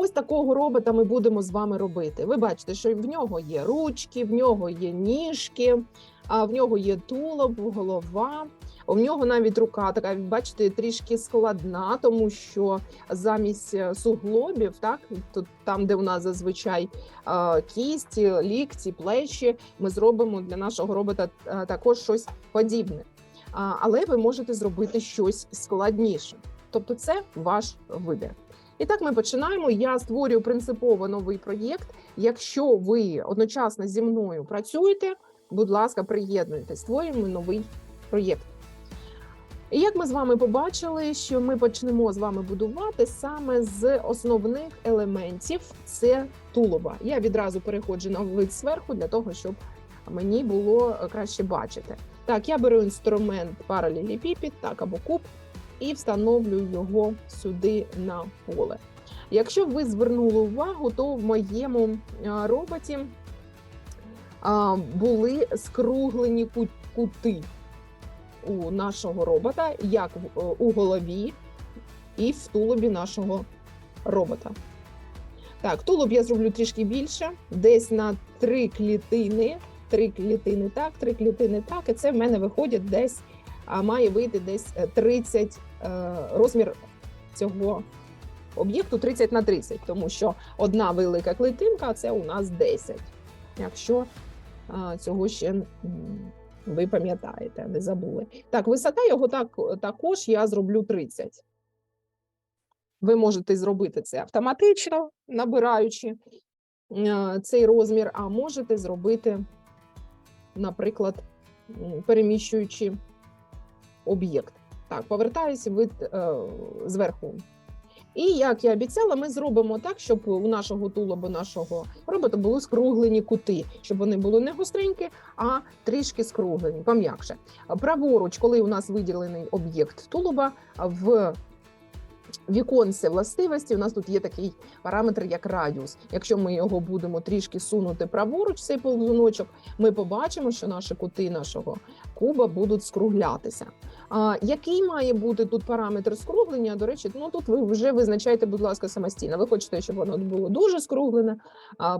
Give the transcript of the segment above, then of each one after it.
ось такого робота ми будемо з вами робити. Ви бачите, що в нього є ручки, в нього є ніжки, а в нього є тулуб, голова. У нього навіть рука така, бачите, трішки складна, тому що замість е, суглобів, так тут там, де у нас зазвичай кісті, лікті, плечі, ми зробимо для нашого робота е, також щось подібне. Але ви можете зробити щось складніше. Тобто, це ваш вибір. І так ми починаємо. Я створюю принципово новий проєкт. Якщо ви одночасно зі мною працюєте, будь ласка, приєднуйтесь, створюємо новий проєкт. І як ми з вами побачили, що ми почнемо з вами будувати саме з основних елементів це тулуба. Я відразу переходжу на вид зверху для того, щоб мені було краще бачити. Так, я беру інструмент паралелепіпід, так або куб, і встановлюю його сюди на поле. Якщо ви звернули увагу, то в моєму роботі були скруглені кути у нашого робота, як е, у голові і в тулубі нашого робота. Так, тулуб я зроблю трішки більше, десь на три клітини. Три клітини так, три клітини так. І це в мене виходить десь, а має вийти десь е, 30 е, розмір цього об'єкту 30 на 30, тому що одна велика клітинка це у нас 10. Якщо цього ще ви пам'ятаєте, не забули. Так, висота його так, також я зроблю 30. Ви можете зробити це автоматично, набираючи е, цей розмір, а можете зробити, наприклад, переміщуючи об'єкт. Так, повертаюся від е, зверху. І як я обіцяла, ми зробимо так, щоб у нашого тулуба, нашого робота були скруглені кути, щоб вони були не гостренькі, а трішки скруглені, пом'якше. Праворуч, коли у нас виділений об'єкт тулуба, в віконці властивості у нас тут є такий параметр, як радіус. Якщо ми його будемо трішки сунути праворуч, цей ползуночок, ми побачимо, що наші кути нашого куба будуть скруглятися. А, який має бути тут параметр скруглення? До речі, ну тут ви вже визначаєте, будь ласка, самостійно. Ви хочете, щоб воно було дуже скруглене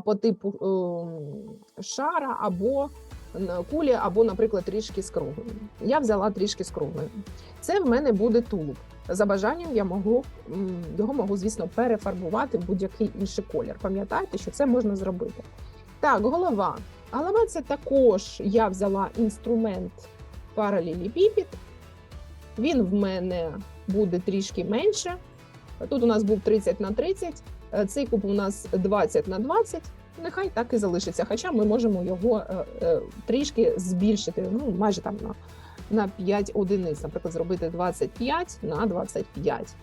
по типу ем, шара або кулі, або, наприклад, трішки скруглене. Я взяла трішки скруглене. Це в мене буде тулуб. За бажанням я можу його можу, звісно, перефарбувати в будь-який інший колір. Пам'ятайте, що це можна зробити. Так, голова. Голова це також я взяла інструмент паралелепіпід. Він в мене буде трішки менше. Тут у нас був 30 на 30, е, цей куб у нас 20 на 20. Нехай так і залишиться. Хоча ми можемо його е, е, трішки збільшити, ну майже там на, на 5 одиниць. Наприклад, зробити 25 на 25.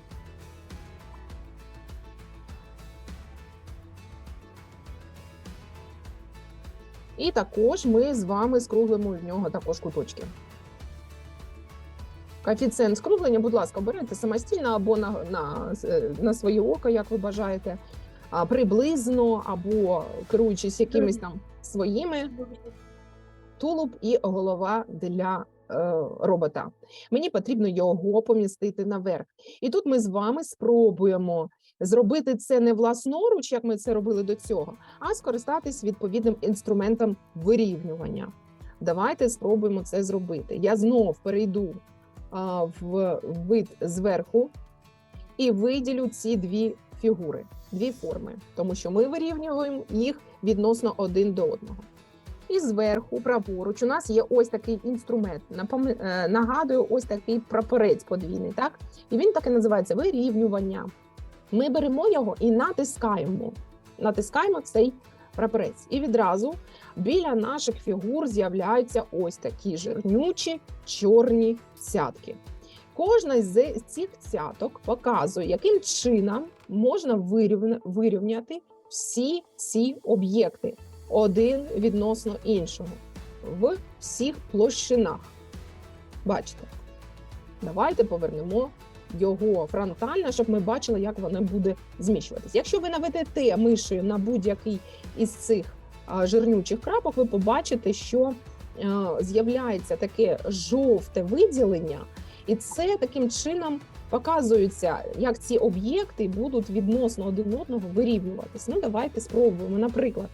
І також ми з вами скруглимо в нього також куточки. Коефіцієнт скруглення, будь ласка, обирайте самостійно або на, на, е, на своє око, як ви бажаєте, а, приблизно, або керуючись якимись там своїми тулуб і голова для робота. Мені потрібно його помістити наверх. І тут ми з вами спробуємо зробити це не власноруч, як ми це робили до цього, а скористатись відповідним інструментом вирівнювання. Давайте спробуємо це зробити. Я знов перейду в вид зверху і виділю ці дві фігури, дві форми, тому що ми вирівнюємо їх відносно один до одного. І зверху, праворуч, у нас є ось такий інструмент. Е, Нагадую, ось такий прапорець подвійний, так? І він так і називається вирівнювання. Ми беремо його і натискаємо. Натискаємо цей прапорець. І відразу біля наших фігур з'являються ось такі жирнючі чорні цятки. Кожна з цих цяток показує, яким чином можна вирівняти всі ці об'єкти один відносно іншого в всіх площинах. Бачите? Давайте повернемо його фронтально, щоб ми бачили, як воно буде зміщуватись. Якщо ви наведете мишею на будь-який із цих жирнючих крапок, ви побачите, що з'являється таке жовте виділення, і це таким чином показується, як ці об'єкти будуть відносно один одного вирівнюватись. Ну, давайте спробуємо. Наприклад,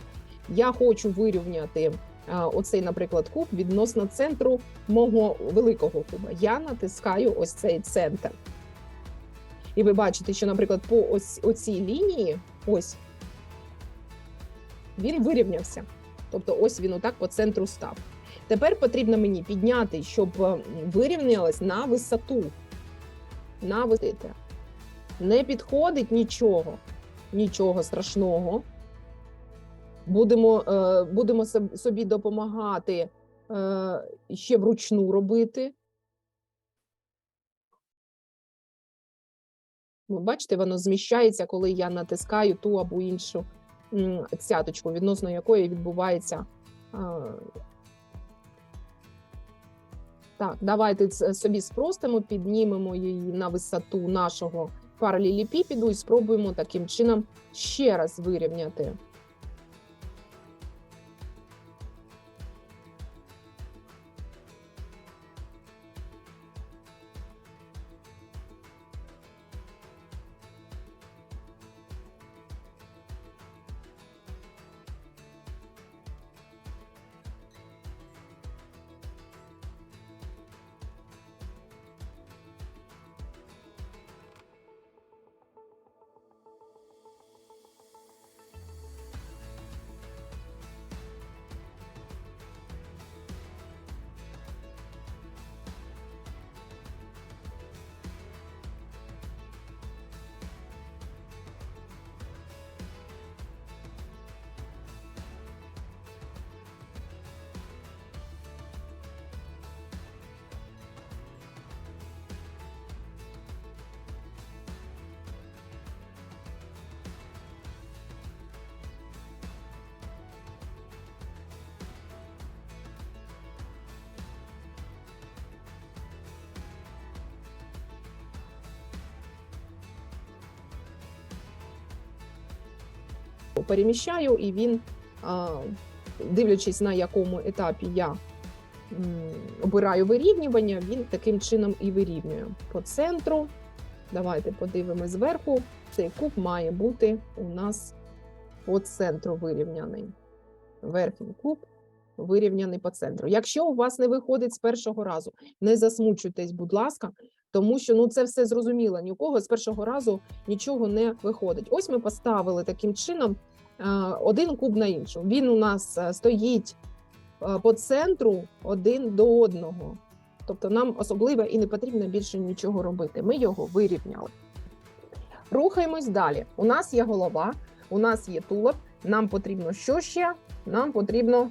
я хочу вирівняти а, оцей, наприклад, куб відносно центру мого великого куба. Я натискаю ось цей центр. І ви бачите, що, наприклад, по ось оцій лінії, ось він вирівнявся. Тобто, ось він отак по центру став. Тепер потрібно мені підняти, щоб е, вирівнялось на висоту. На висоту. Не підходить нічого, нічого страшного. Будемо, е, будемо собі допомагати е, ще вручну робити. Бачите, воно зміщається, коли я натискаю ту або іншу цяточку, відносно якої відбувається. е, Так, давайте собі спростимо, піднімемо її на висоту нашого паралелепіпіду і спробуємо таким чином ще раз вирівняти. Переміщаю, і він, дивлячись на якому етапі я обираю вирівнювання, він таким чином і вирівнює по центру. Давайте подивимось зверху. Цей куб має бути у нас по центру вирівняний. Верхній куб вирівняний по центру. Якщо у вас не виходить з першого разу, не засмучуйтесь, будь ласка, тому що ну це все зрозуміло. Ні у кого з першого разу нічого не виходить. Ось ми поставили таким чином один куб на іншому. Він у нас е, стоїть е, по центру один до одного. Тобто нам особливо і не потрібно більше нічого робити. Ми його вирівняли. Рухаємось далі. У нас є голова, у нас є тулуб. Нам потрібно що ще? Нам потрібно.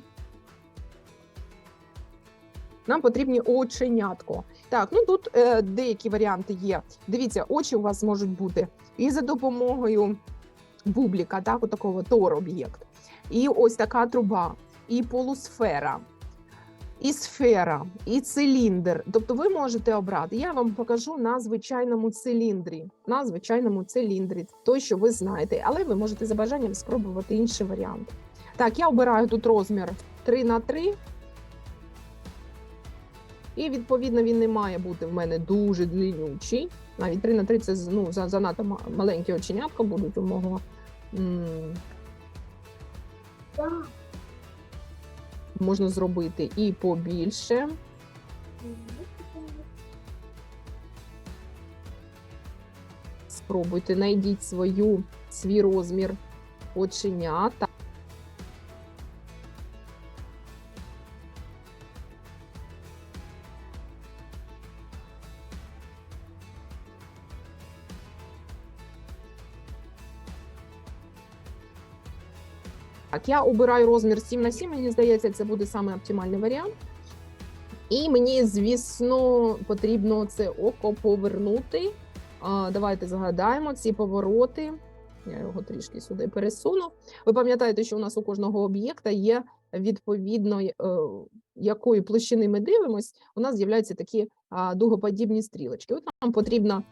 Нам потрібні оченятко. Так, ну тут е, деякі варіанти є. Дивіться, очі у вас можуть бути і за допомогою бубліка, так, такого тор-об'єкт. І ось така труба, і полусфера, і сфера, і циліндр. Тобто ви можете обрати. Я вам покажу на звичайному циліндрі. На звичайному циліндрі, той, що ви знаєте, але ви можете за бажанням спробувати інший варіант. Так, я обираю тут розмір 3 на 3 і відповідно він не має бути в мене дуже длиннючий. Навіть 3 на 3 це ну, занадто маленькі оченятка будуть у мого. Можна зробити і побільше. Спробуйте, знайдіть свою, свій розмір оченята. Так, я обираю розмір 7 на 7, мені здається, це буде саме оптимальний варіант. І мені, звісно, потрібно це око повернути. Давайте згадаємо ці повороти. Я його трішки сюди пересуну. Ви пам'ятаєте, що у нас у кожного об'єкта є відповідно, е, якої площини ми дивимось, у нас з'являються такі дугоподібні стрілочки. От нам потрібно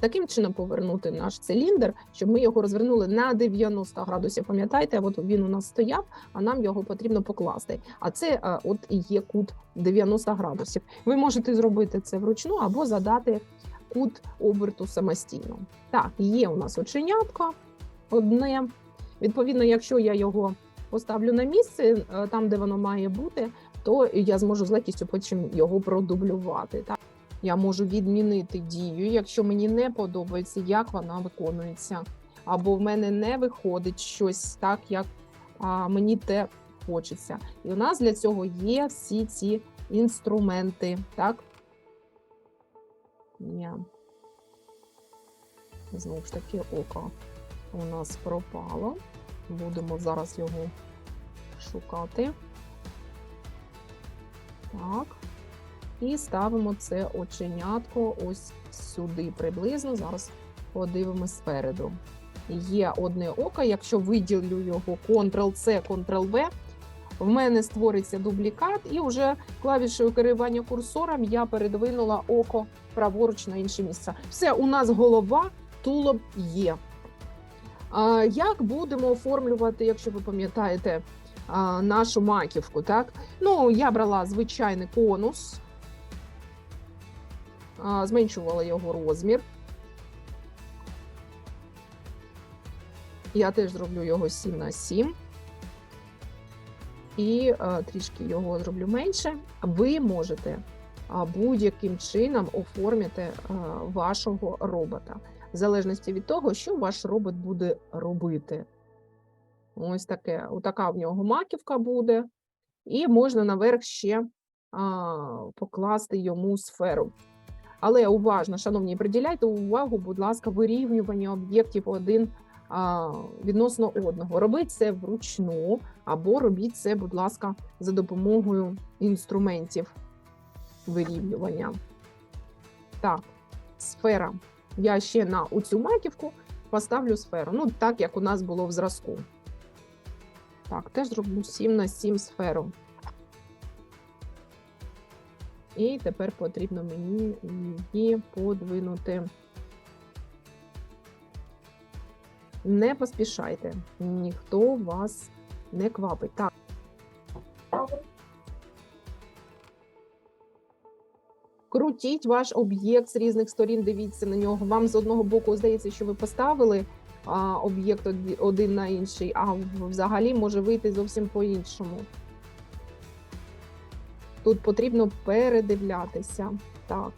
таким чином повернути наш циліндр, щоб ми його розвернули на 90 градусів. Пам'ятаєте, от він у нас стояв, а нам його потрібно покласти. А це от і є кут 90 градусів. Ви можете зробити це вручну або задати кут оберту самостійно. Так, є у нас оченятко одне. Відповідно, якщо я його поставлю на місце, е, там, де воно має бути, то я зможу з легкістю потім його продублювати. Так? Я можу відмінити дію, якщо мені не подобається, як вона виконується, або в мене не виходить щось так, як а, мені те хочеться. І у нас для цього є всі ці інструменти. Так? Є. Знову ж таки, око у нас пропало. Будемо зараз його шукати. Так. І ставимо це оченятко ось сюди приблизно. Зараз подивимось спереду. Є одне око. Якщо виділю його Ctrl-C, Ctrl-V, в мене створиться дублікат, і вже клавішею керування курсором я передвинула око праворуч на інше місце. Все, у нас голова, тулуб є. Як будемо оформлювати, якщо ви пам'ятаєте, нашу маківку? Так? Ну, я брала звичайний конус, зменшувала його розмір. Я теж зроблю його 7 на 7 і а, трішки його зроблю менше. Ви можете будь-яким чином оформити а, вашого робота, в залежності від того, що ваш робот буде робити. Ось таке, отака в нього маківка буде, і можна наверх ще а, покласти йому сферу. Але уважно, шановні, приділяйте увагу, будь ласка, вирівнювання об'єктів один а, відносно одного. Робіть це вручну, або робіть це, будь ласка, за допомогою інструментів вирівнювання. Так, сфера. Я ще на цю маківку поставлю сферу. Ну, так як у нас було в зразку. Так, теж зроблю 7 на 7 сферу. І тепер потрібно мені її подвинути. Не поспішайте, ніхто вас не квапить. Так. Крутіть ваш об'єкт з різних сторін, дивіться на нього. Вам з одного боку здається, що ви поставили а, об'єкт один на інший, а взагалі може вийти зовсім по-іншому. Тут потрібно передивлятися. Так.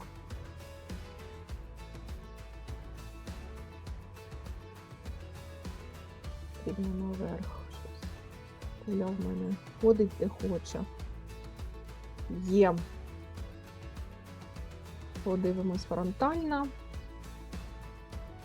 Потрібно наверх. щось. В мене ходить де хоче. Є. Подивимось фронтально.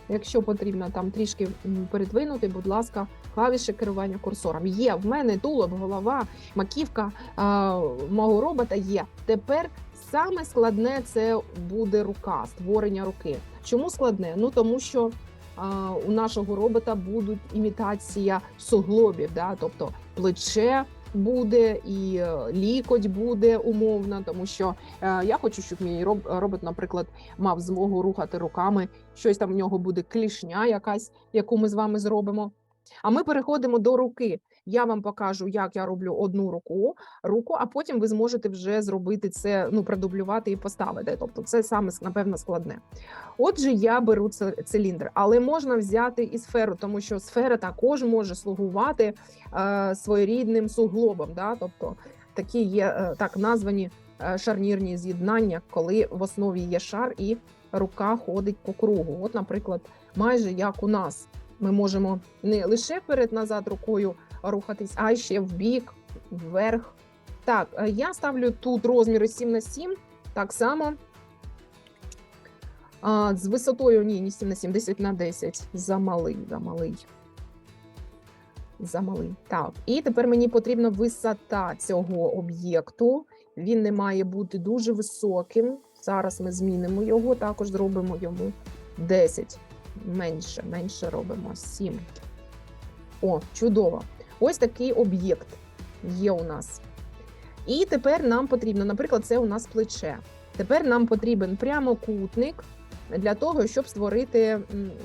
Якщо потрібно там трішки передвинути, будь ласка, клавіші керування курсором. Є в мене тулуб, голова, маківка а, мого робота є. Тепер саме складне це буде рука, створення руки. Чому складне? Ну тому що а, у нашого робота будуть імітація суглобів, да? тобто плече. Буде і е, лікоть буде умовно, тому що е, я хочу, щоб мій роб- робот, наприклад, мав змогу рухати руками. Щось там в нього буде клішня, якась, яку ми з вами зробимо. А ми переходимо до руки. Я вам покажу, як я роблю одну руку, руку, а потім ви зможете вже зробити це, ну, продублювати і поставити. Тобто, це саме напевно складне. Отже, я беру циліндр, але можна взяти і сферу, тому що сфера також може слугувати е, своєрідним суглобом. Да? Тобто такі є е, так названі е, шарнірні з'єднання, коли в основі є шар і рука ходить по кругу. От, наприклад, майже як у нас. Ми можемо не лише вперед-назад рукою рухатись, а ще в бік, вверх. Так, е, я ставлю тут розміри 7 на 7, так само. А, з висотою ні, не 7 на 7, 10 на 10. Замалий, замалий. Замалий. Так, і тепер мені потрібна висота цього об'єкту. Він не має бути дуже високим. Зараз ми змінимо його, також зробимо йому 10. Менше, менше робимо 7. О, чудово. Ось такий об'єкт є у нас. І тепер нам потрібно, наприклад, це у нас плече. Тепер нам потрібен прямокутник для того, щоб створити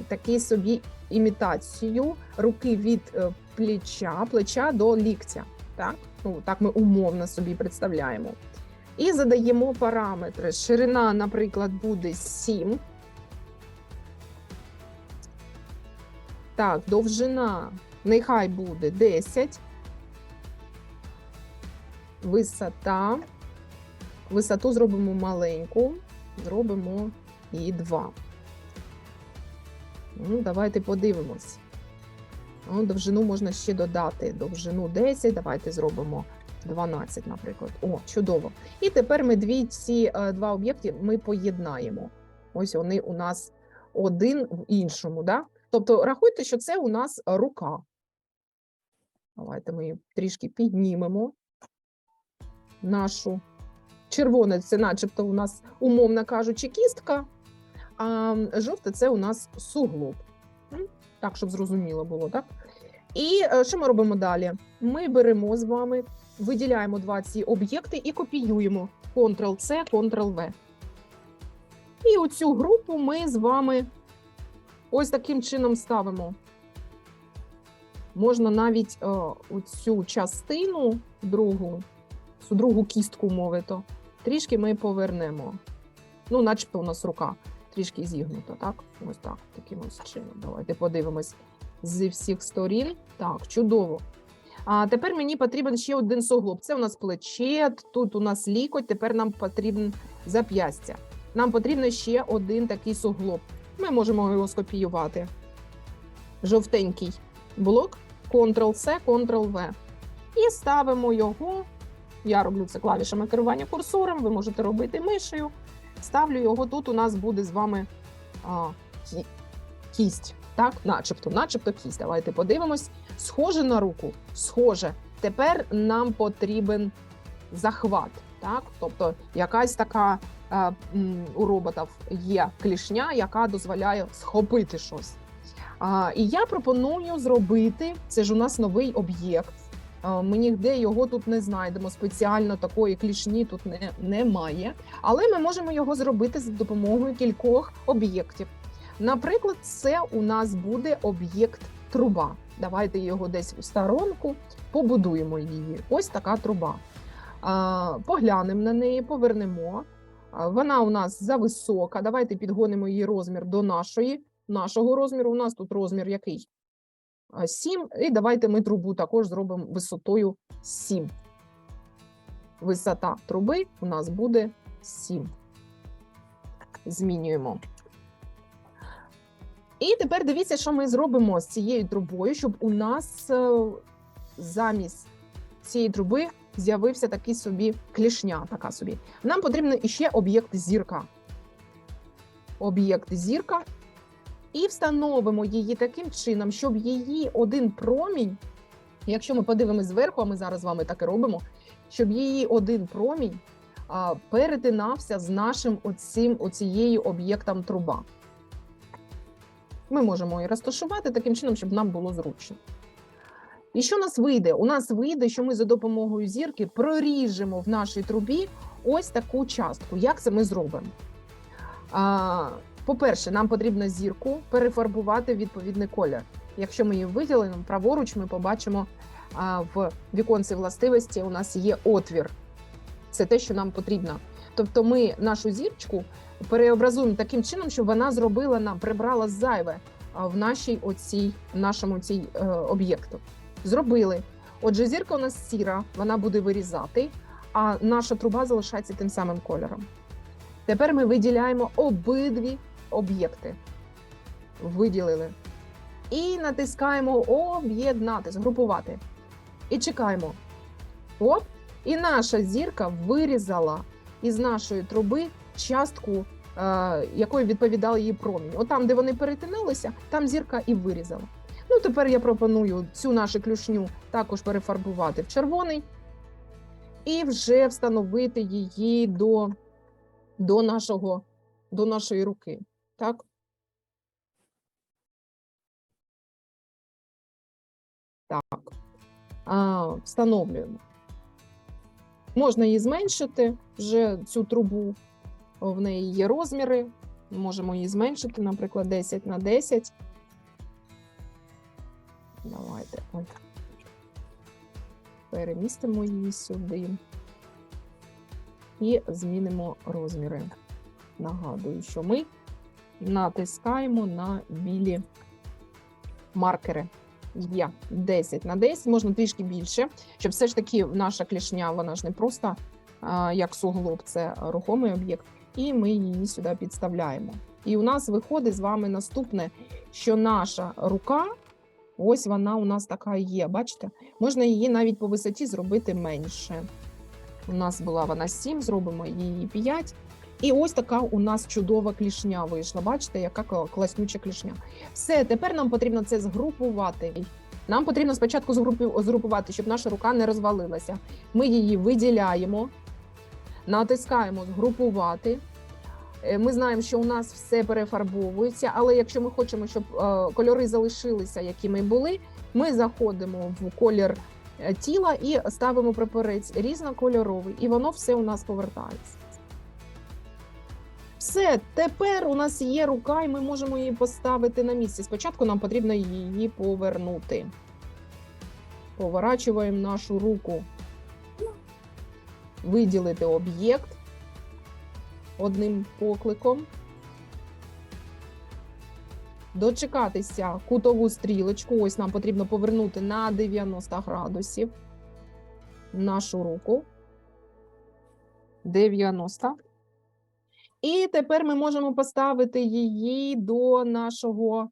такий собі імітацію руки від е, плеча, плеча до ліктя. Так, ну, так ми умовно собі представляємо. І задаємо параметри. Ширина, наприклад, буде 7. Так, довжина нехай буде 10. Висота. Висоту зробимо маленьку, зробимо її 2. Ну, давайте подивимось. Ну, довжину можна ще додати. Довжину 10, давайте зробимо 12, наприклад. О, чудово. І тепер ми дві ці е, два об'єкти ми поєднаємо. Ось вони у нас один в іншому. Да? Тобто рахуйте, що це у нас рука. Давайте ми її трішки піднімемо. Нашу червоне це начебто у нас, умовно кажучи, кістка, а жовте це у нас суглоб. Так, щоб зрозуміло було, так? І е, що ми робимо далі? Ми беремо з вами, виділяємо два ці об'єкти і копіюємо Ctrl-C, Ctrl-V. І оцю групу ми з вами ось таким чином ставимо. Можна навіть е, оцю частину другу, цю другу кістку мовито, трішки ми повернемо. Ну, начебто у нас рука трішки зігнута, так? Ось так, таким ось чином. Давайте подивимось зі всіх сторін. Так, чудово. А тепер мені потрібен ще один суглоб. Це у нас плече, тут у нас лікоть, тепер нам потрібен зап'ястя. Нам потрібен ще один такий суглоб. Ми можемо його скопіювати. Жовтенький блок, Ctrl-C, Ctrl-V. І ставимо його. Я роблю це клавішами керування курсором, ви можете робити мишею. Ставлю його тут. У нас буде з вами а, кі- кість. Так, начебто, начебто кість. Давайте подивимось. Схоже на руку, схоже. Тепер нам потрібен захват. Так, тобто якась така е, у роботів є клішня, яка дозволяє схопити щось. А, і я пропоную зробити це ж у нас новий об'єкт. Ми ніде його тут не знайдемо. Спеціально такої клішні тут не, немає. Але ми можемо його зробити за допомогою кількох об'єктів. Наприклад, це у нас буде об'єкт труба. Давайте його десь у сторонку, побудуємо її. Ось така труба. Поглянемо на неї, повернемо. Вона у нас зависока. Давайте підгонимо її розмір до нашої, нашого розміру. У нас тут розмір який? 7. І давайте ми трубу також зробимо висотою 7. Висота труби у нас буде 7. Змінюємо. І тепер дивіться, що ми зробимо з цією трубою, щоб у нас е, замість цієї труби з'явився такий собі клішня. Така собі. Нам потрібен іще об'єкт зірка. Об'єкт зірка. І встановимо її таким чином, щоб її один промінь, якщо ми подивимося зверху, а ми зараз з вами так і робимо, щоб її один промінь а, перетинався з нашим оцим, оцією об'єктом труба. Ми можемо її розташувати таким чином, щоб нам було зручно. І що у нас вийде? У нас вийде, що ми за допомогою зірки проріжемо в нашій трубі ось таку частку. Як це ми зробимо? А, По-перше, нам потрібно зірку перефарбувати відповідний колір. Якщо ми її виділимо, праворуч ми побачимо в віконці властивості у нас є отвір. Це те, що нам потрібно. Тобто ми нашу зірочку переобразуємо таким чином, щоб вона зробила нам, прибрала зайве в нашій оцій, нашому цій е, об'єкту. Зробили. Отже, зірка у нас сіра, вона буде вирізати, а наша труба залишається тим самим кольором. Тепер ми виділяємо обидві об'єкти. Виділили. І натискаємо об'єднати, згрупувати. І чекаємо. Оп! І наша зірка вирізала із нашої труби частку, е, якою відповідав її промінь. От там, де вони перетиналися, там зірка і вирізала. Ну, тепер я пропоную цю нашу клюшню також перефарбувати в червоний і вже встановити її до, до, нашого, до нашої руки. Так? Так. А, встановлюємо. Можна її зменшити вже цю трубу. В неї є розміри. Можемо її зменшити, наприклад, 10 на 10. Давайте ой. перемістимо її сюди і змінимо розміри. Нагадую, що ми натискаємо на білі маркери. Є 10 на 10, можна трішки більше, щоб все ж таки наша клішня, вона ж не просто а, як суглоб, це рухомий об'єкт, і ми її сюди підставляємо. І у нас виходить з вами наступне, що наша рука, ось вона у нас така є. Бачите? Можна її навіть по висоті зробити менше. У нас була вона 7, зробимо її 5. І ось така у нас чудова клішня вийшла. Бачите, яка кла- класнюча клішня. Все, тепер нам потрібно це згрупувати. Нам потрібно спочатку згрупувати, щоб наша рука не розвалилася. Ми її виділяємо, натискаємо згрупувати. Е, Ми знаємо, що у нас все перефарбовується, але якщо ми хочемо, щоб е, кольори залишилися, якими були, ми заходимо в колір е, тіла і ставимо прапорець різнокольоровий, і воно все у нас повертається. Все, тепер у нас є рука, і ми можемо її поставити на місце. Спочатку нам потрібно її повернути. Поворачуємо нашу руку, виділити об'єкт одним покликом. Дочекатися кутову стрілочку. Ось нам потрібно повернути на 90 градусів нашу руку. 90. І тепер ми можемо поставити її до нашого.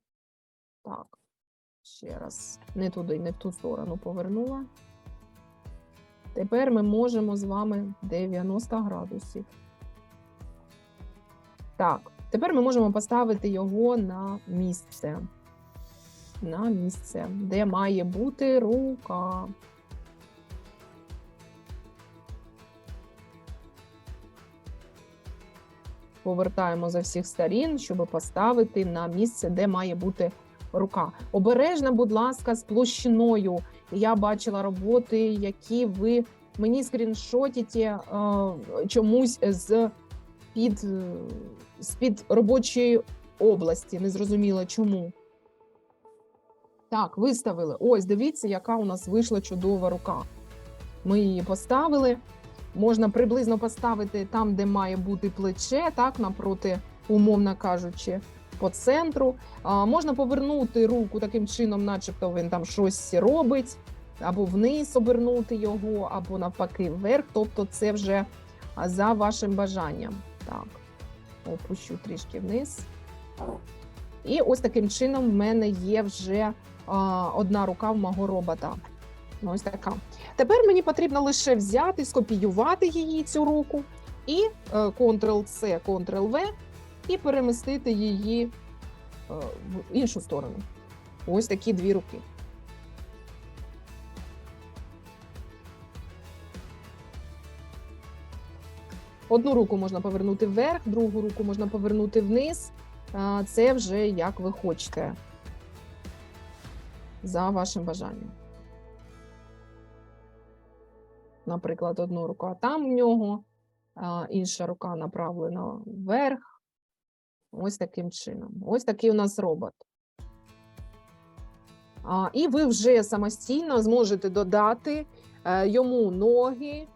Так, ще раз, не туди, не в ту сторону повернула. Тепер ми можемо з вами 90 градусів. Так, тепер ми можемо поставити його на місце. На місце, де має бути рука. Повертаємо за всіх сторін, щоб поставити на місце, де має бути рука. Обережно, будь ласка, з площиною. Я бачила роботи, які ви мені скріншотите е, чомусь з під, е, з-під робочої області. Не зрозуміла чому. Так, виставили. Ось, дивіться, яка у нас вийшла чудова рука. Ми її поставили. Можна приблизно поставити там, де має бути плече, так, напроти, умовно кажучи, по центру. А, можна повернути руку таким чином, начебто він там щось робить, або вниз обернути його, або навпаки вверх. Тобто, це вже за вашим бажанням. Так, опущу трішки вниз. І ось таким чином в мене є вже а, одна рука в мого робота. Ну, Ось така. Тепер мені потрібно лише взяти, скопіювати її цю руку і е, Ctrl-C, Ctrl-V, і перемістити її е, в іншу сторону. Ось такі дві руки. Одну руку можна повернути вверх, другу руку можна повернути вниз. Це вже як ви хочете. За вашим бажанням. Наприклад, одна рука там в нього, інша рука направлена вверх. Ось таким чином. Ось такий у нас робот. І ви вже самостійно зможете додати е, йому ноги, е,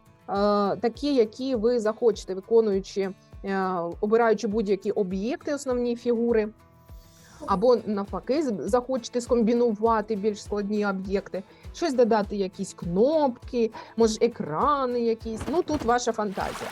такі, які ви захочете, виконуючи, е, обираючи будь-які об'єкти, основні фігури. Або навпаки, захочете скомбінувати більш складні об'єкти, щось додати, якісь кнопки, може, екрани якісь. Ну тут ваша фантазія.